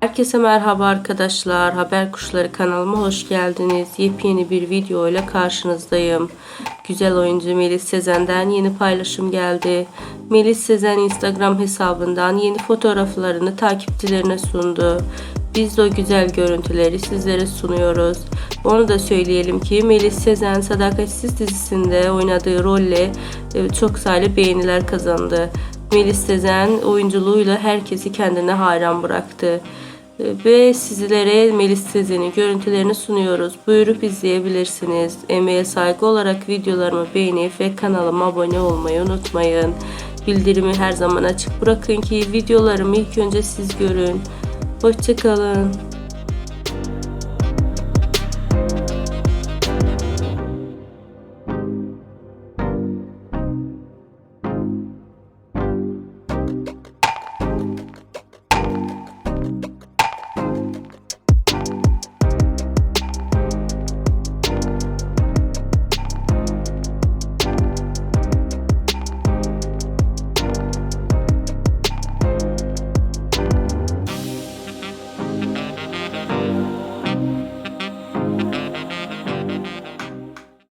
Herkese merhaba arkadaşlar. Haber Kuşları kanalıma hoş geldiniz. Yepyeni bir video ile karşınızdayım. Güzel oyuncu Melis Sezen'den yeni paylaşım geldi. Melis Sezen Instagram hesabından yeni fotoğraflarını takipçilerine sundu. Biz de o güzel görüntüleri sizlere sunuyoruz. Onu da söyleyelim ki Melis Sezen Sadakatsiz dizisinde oynadığı rolle e, çok sayılı beğeniler kazandı. Melis Sezen oyunculuğuyla herkesi kendine hayran bıraktı. Ve sizlere Melis Sezen'in görüntülerini sunuyoruz. Buyurup izleyebilirsiniz. Emeğe saygı olarak videolarımı beğenip ve kanalıma abone olmayı unutmayın. Bildirimi her zaman açık bırakın ki videolarımı ilk önce siz görün. Hoşçakalın.